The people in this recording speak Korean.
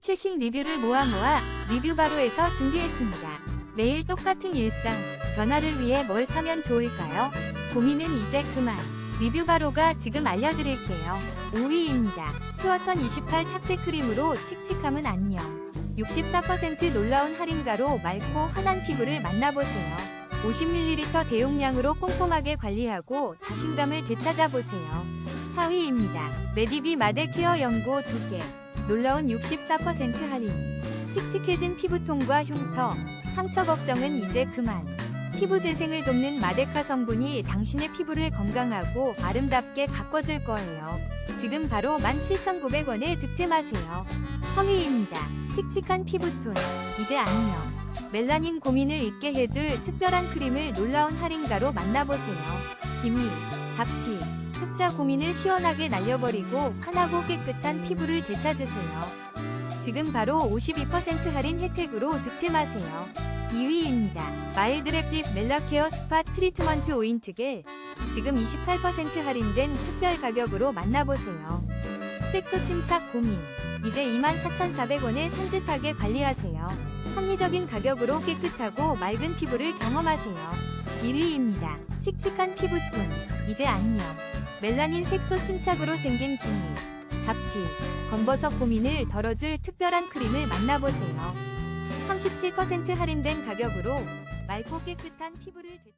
최신 리뷰를 모아 모아 리뷰 바로에서 준비했습니다. 매일 똑같은 일상, 변화를 위해 뭘 사면 좋을까요? 고민은 이제 그만. 리뷰 바로가 지금 알려드릴게요. 5위입니다. 퓨어턴 28 착색 크림으로 칙칙함은 안녕. 64% 놀라운 할인가로 맑고 환한 피부를 만나보세요. 50ml 대용량으로 꼼꼼하게 관리하고 자신감을 되찾아보세요. 4위입니다. 메디비 마데케어 연고 2개. 놀라운 64% 할인. 칙칙해진 피부톤과 흉터, 상처 걱정은 이제 그만. 피부 재생을 돕는 마데카 성분이 당신의 피부를 건강하고 아름답게 가꿔줄 거예요. 지금 바로 17,900원에 득템하세요. 3위입니다. 칙칙한 피부톤. 이제 안녕. 멜라닌 고민을 잊게 해줄 특별한 크림을 놀라운 할인가로 만나보세요. 기미, 잡티, 흑자 고민을 시원하게 날려버리고 환하고 깨끗한 피부를 되찾으세요. 지금 바로 52% 할인 혜택으로 득템하세요. 2위입니다. 마일드랩립 멜라케어 스파 트리트먼트 오인트겔 지금 28% 할인된 특별 가격으로 만나보세요. 색소 침착 고민 이제 24,400원에 산뜻하게 관리하세요. 합리적인 가격으로 깨끗하고 맑은 피부를 경험하세요. 1위입니다. 칙칙한 피부톤 이제 안녕. 멜라닌 색소 침착으로 생긴 기미, 잡티, 검버섯 고민을 덜어줄 특별한 크림을 만나보세요. 37% 할인된 가격으로 맑고 깨끗한 피부를 되...